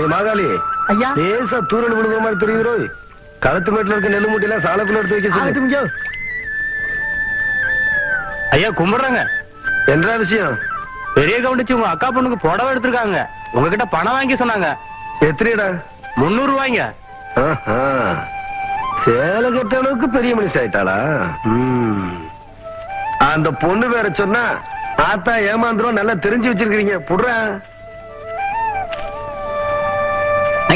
ஏ மாகாளி ஐயா. லேசா தூரல் விழுகிற மாதிரி தெரியுதோ களத்து மேட்டுல இருக்க நெல்லு மூட்டையெல்லாம் சாலக்குள்ள எடுத்து வைக்க சொல்லு. ஐயா. கும்பிடுறாங்க. என்ன விஷயம்? பெரிய கவுண்டிச்சு உங்க அக்கா பொண்ணுக்கு புடவை எடுத்திருக்காங்க. உங்ககிட்ட பணம் வாங்கி சொன்னாங்க. எத்தனைடா? முன்னூறு ரூபாய்ங்க. ஆஹா. சேலை கட்ட அளவுக்கு பெரிய மனுஷன் ஆயிட்டாளா. அந்த பொண்ணு வேற சொன்னா ஆத்தா ஏமாந்துரும் நல்லா தெரிஞ்சு வச்சிருக்கீங்க புடுறா.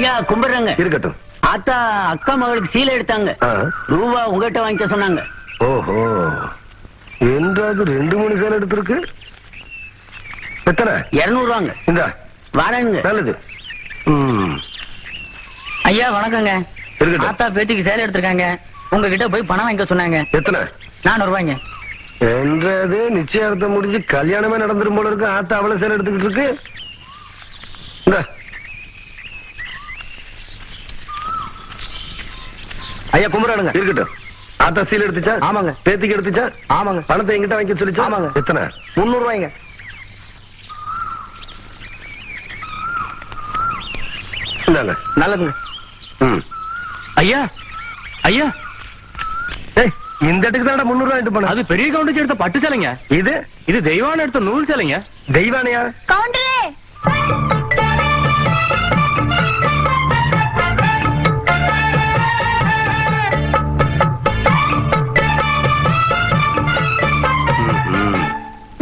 ஐயா கும்பிடுறாங்க. இருக்கட்டும். ஆத்தா அக்கா மகளுக்கு சீலை எடுத்தாங்க. ரூபா உங்ககிட்ட வாங்கிக்க சொன்னாங்க. ஓஹோ. என்றாவது ரெண்டு மூணு சேலை எடுத்திருக்கு? எத்தனை? இருநூறு ரூபாங்க இந்த. வரேங்க நல்லது. ஐயா வணக்கங்க. ஆத்தா பேத்திக்கு சேலை எடுத்திருக்காங்க. உங்ககிட்ட போய் பணம் வாங்கிக்க சொன்னாங்க. எத்தனை? நானூறு ரூபாய்ங்க என்றது நிச்சயார்த்தம் முடிஞ்சு கல்யாணமே நடந்துரும் போல இருக்கு. ஆத்தா அவ்வளவு சேலை எடுத்துக்கிட்டு இருக்கு. இந்த. ஐயா கும்பிடுறாங்க இருக்கட்டும். ஆத்தா சீல் எடுத்துச்சா? ஆமாங்க. பேத்திக்கு எடுத்துச்சா? ஆமாங்க. பணத்தை எங்கிட்ட வாங்கி சொல்லிச்சா? ஆமாங்க. எத்தனை? முன்னூறு ரூபாய்ங்க நல்லதுங்க. ம். ஐயா ஐயா. ஏய் இந்த இடத்துக்கு தான் முன்னூறு ரூபாய் போன அது பெரிய கவுண்டிச்சு எடுத்த பட்டு சேலைங்க. இது? இது தெய்வான எடுத்த நூல் சேலைங்க. தெய்வானையா? கவுண்டரே!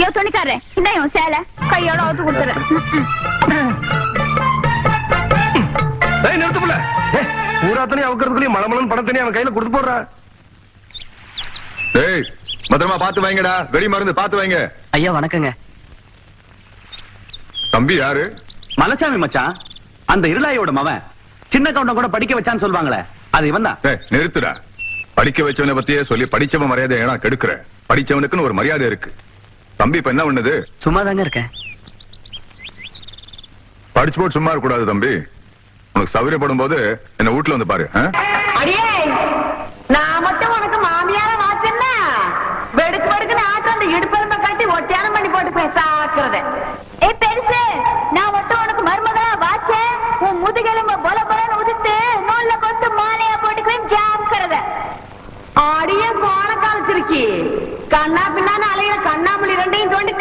யோ துணிக்காரே இந்த இவன் சேலை. கையோட அவுத்து கொடுத்துறேன் ஏய் நிறுத்து புள்ள ஏய், பூராத்தனையும் அவுக்கிறதுக்குள்ளேயும் மலமலன் பணத்தனையும் அவன் கையில கொடுத்து போடுறா. ஏய் பத்திரமா பாத்து வைங்கடா. வெடி மருந்து பாத்து வைங்க. ஐயா வணக்கங்க. தம்பி யாரு? மலைச்சாமி மச்சான். அந்த இருளாயோட மவன். சின்ன கவுண்டம் கூட படிக்க வச்சான்னு சொல்லுவாங்களே அது இவன் தான். நிறுத்துடா. படிக்க வச்சவனை பத்தியே சொல்லி படிச்சவன் மரியாதை ஏன்னா கெடுக்கிற படிச்சவனுக்குன்னு ஒரு மரியாதை இருக்கு. தம்பி இப்ப என்ன பண்ணுது? சும்மா தாங்க இருக்கேன். படிச்சு போட்டு சும்மா இருக்க கூடாது தம்பி. உனக்கு சௌகரியப்படும் போது என்ன வீட்டுல வந்து பாரு நான் மட்டும் உனக்கு மாமியார வாச்சேன்னா வெடுக்கு வெடுக்குன்னு ஆட்டம் அந்த இடுப்பெருமை கட்டி ஒட்டியானம் பண்ணி போட்டு போய்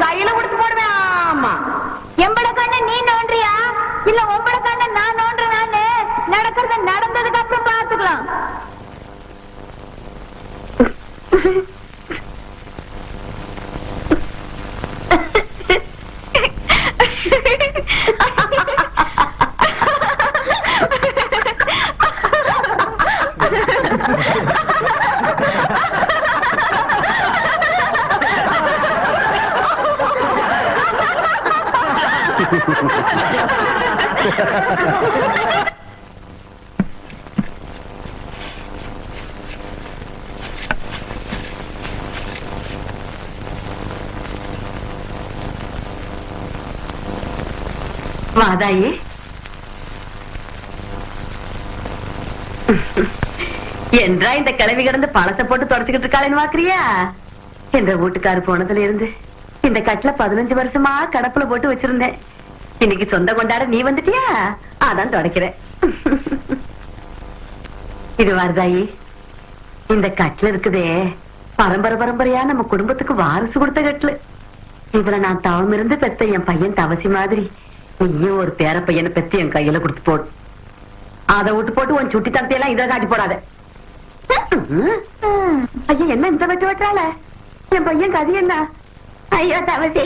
கையில கொடுத்து போடுவேன் ஆமா எம்பட கண்ண நீ நோன்றியா இல்ல உம்பட கண்ண நான் நோன்றேன் நானு நடக்கிறத நடந்ததுக்கு அப்புறம் பாத்துக்கலாம் வாதாயி என்றா இந்த கிளவி கிடந்து பழச போட்டு தொடச்சுக்கிட்டு இருக்காளேன்னு வாக்குறியா என்ற வீட்டுக்காரு போனதுல இருந்து இந்த கட்டுல பதினஞ்சு வருஷமா கடப்புல போட்டு வச்சிருந்தேன். இன்னைக்கு சொந்த கொண்டாட நீ வந்துட்டியா? அதான் தொடக்கிறேன். இது வருதாயி இந்த கட்டுல இருக்குதே பரம்பரை பரம்பரையா நம்ம குடும்பத்துக்கு வாரிசு கொடுத்த கட்டுல. இதுல நான் தவம் இருந்து பெத்த என் பையன் தவசி மாதிரி. நீயும் ஒரு பேர பையனை பெத்தி என் கையில கொடுத்து போடு. அதை விட்டு போட்டு உன் சுட்டி தந்தையெல்லாம் இதை காட்டி போடாத. ஐயா என்ன இந்த வெட்டு வெட்டால என் பையன் கதி என்ன? ஐயோ தவசி.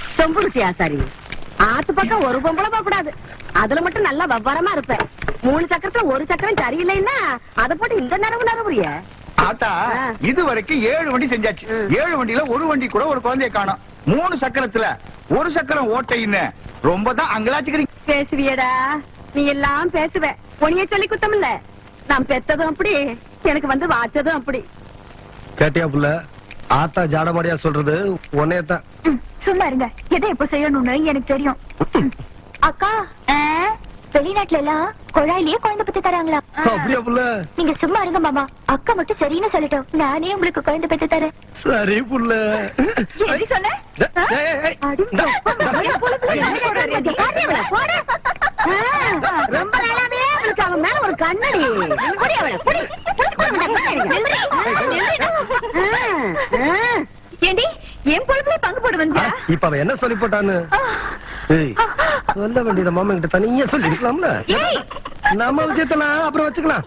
ஆசாரி ஆத்து பக்கம் ஒரு பொம்பளை போக கூடாது. அதுல மட்டும் நல்லா வவ்வாரமா இருப்ப. மூணு சக்கரத்துல ஒரு சக்கரம் சரியில்லைன்னா அத போட்டு இந்த நரவு நரவுறிய? ஆத்தா. இது வரைக்கும் ஏழு வண்டி செஞ்சாச்சு. ம். ஏழு வண்டியில ஒரு வண்டி கூட ஒரு குழந்தைய காணோம். மூணு சக்கரத்துல ஒரு சக்கரம் ஓட்டைன்னு. ரொம்ப தான் அங்கலாச்சுக்கிறீங்க பேசுவியடா. நீ எல்லாம் பேசுவ. பொனிய சொல்லி குத்தம் இல்ல நான் பெத்ததும் அப்படி எனக்கு வந்து வாச்சதும் அப்படி. கேட்டியா புள்ள? ஆத்தா ஜாடமாடியா சொல்றது உன்னையத்தான். சும்மா இருங்க. எதை எப்ப செய்யணும்னு எனக்கு தெரியும். அக்கா வெளிநாட்டுல எல்லாம் குழாயிலேயே குழந்தை பத்தி தராங்களா? நீங்க சும்மா இருங்க மாமா. அக்கா மட்டும் சரின்னு சொல்லட்டும். நானே உங்களுக்கு குழந்தை பெத்து தரேன். சரி புள்ள. எப்படி சொன்ன? ரொம்ப நாளாவே அவளுக்கு அவன் மேல ஒரு கண்ணடி புடி அவளை, புடி. புடி, புடி, புடி, புடி. ஆ, ஆ. ஏண்டி என் இப்ப அவ என்ன சொல்லி போட்டான்னு? ஏய், சொல்ல வேண்டியத மாமா கிட்ட தனியா சொல்லி இருக்கலாம்ல. நம்ம விஷயத்தெல்லாம் அப்புறம் வச்சுக்கலாம்.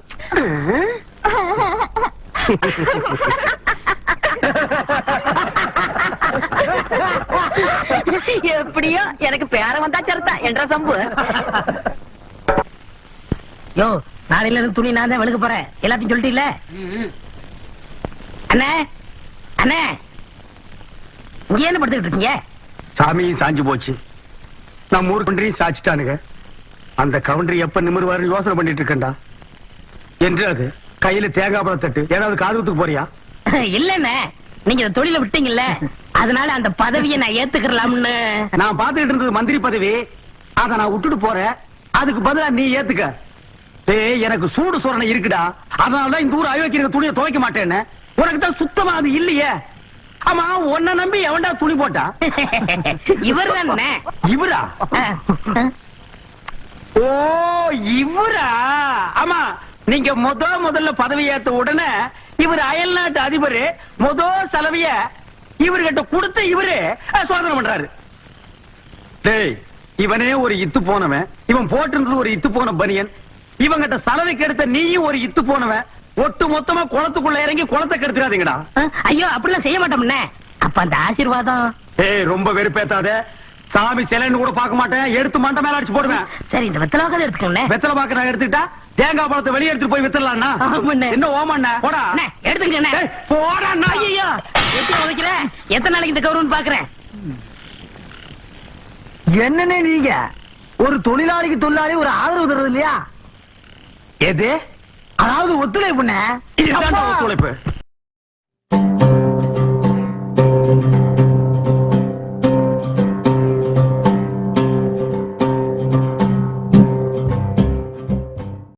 எப்படியோ எனக்கு பேர வந்தா சரிதா என்ற சம்பு? யோ நாளையில இருந்து துணி நான் தான் வெளுக்க போறேன். எல்லாத்தையும் சொல்லிட்டீல்ல? அண்ணே அண்ணே! இங்க என்ன படுத்துக்கிட்டு இருக்கீங்க? சாமி சாஞ்சு போச்சு. நம்ம ஊர் கவுண்டரையும் சாச்சிட்டானுங்க. அந்த கவுண்டரி எப்ப நிமிருவாரு யோசனை பண்ணிட்டு இருக்கேன்டா. என்று அது கையில தேங்காய் பழம் தட்டு ஏதாவது காதுகுத்துக்கு போறியா? இல்லண்ணே. நீங்க இந்த தொழில விட்டீங்கல்ல. அதனால அந்த பதவியை நான் ஏத்துக்கலாம்னு நான் பாத்துக்கிட்டு இருந்தது மந்திரி பதவி. அத நான் விட்டுட்டு போறேன். அதுக்கு பதிலா நீ ஏத்துக்க. டேய் எனக்கு சூடு சோரணை இருக்குடா. அதனாலதான் இந்த ஊர் அயோக்கிய துணியை துவைக்க மாட்டேன்னு. உனக்கு தான் சுத்தமா அது இல்லையே. ஆமா உன்னை நம்பி எவன்டா துணி போட்டா? இவர்? தானே இவரா ஓ இவரா? ஆமா நீங்க முத முதல்ல பதவி ஏத்த உடனே இவர் அயல் நாட்டு அதிபர் முத செலவிய இவர்கிட்ட கொடுத்த இவரு சோதனை பண்றாரு. டேய் இவனே ஒரு இத்து போனவன். இவன் போட்டிருந்தது ஒரு இத்து போன பனியன். இவங்கிட்ட சலவைக்கு எடுத்த நீயும் ஒரு இத்து போனவன். ஒட்டு மொத்தமா குளத்துக்குள்ள இறங்கி குளத்தை கெடுத்துறாதீங்கடா. ஐயோ அப்படிலாம் செய்ய மாட்டோம்ண்ணே அப்ப அந்த ஆசீர்வாதம்? ஏய் ரொம்ப வெறுப்பேத்தாத. சாமி சிலைன்னு கூட பார்க்க மாட்டேன். எடுத்து மண்டை மேல அடிச்சு போடுவேன். சரி இந்த வெத்தலாவது எடுத்துக்கோண்ணே வெத்தலை பாக்க நான் எடுத்துக்கிட்டா தேங்காய் பழத்தை வெளியே எடுத்துட்டு போய் வித்துடலாம்னா ஆமாண்ணே. என்ன ஓமண்ண? போடா. அண்ணே, எடுத்துக்கண்ணே ஏய், போடா நான் ஐயோ எப்படி உதைக்கிற? எத்தனை நாளைக்கு இந்த கௌரவம் பாக்குறேன் என்னன்னே நீங்க? ஒரு தொழிலாளிக்கு தொழிலாளி ஒரு ஆதரவு தருவது இல்லையா? எது? அதாவது ஒத்துழைப்புண்ணே. இதுதான் ஒத்துழைப்பு.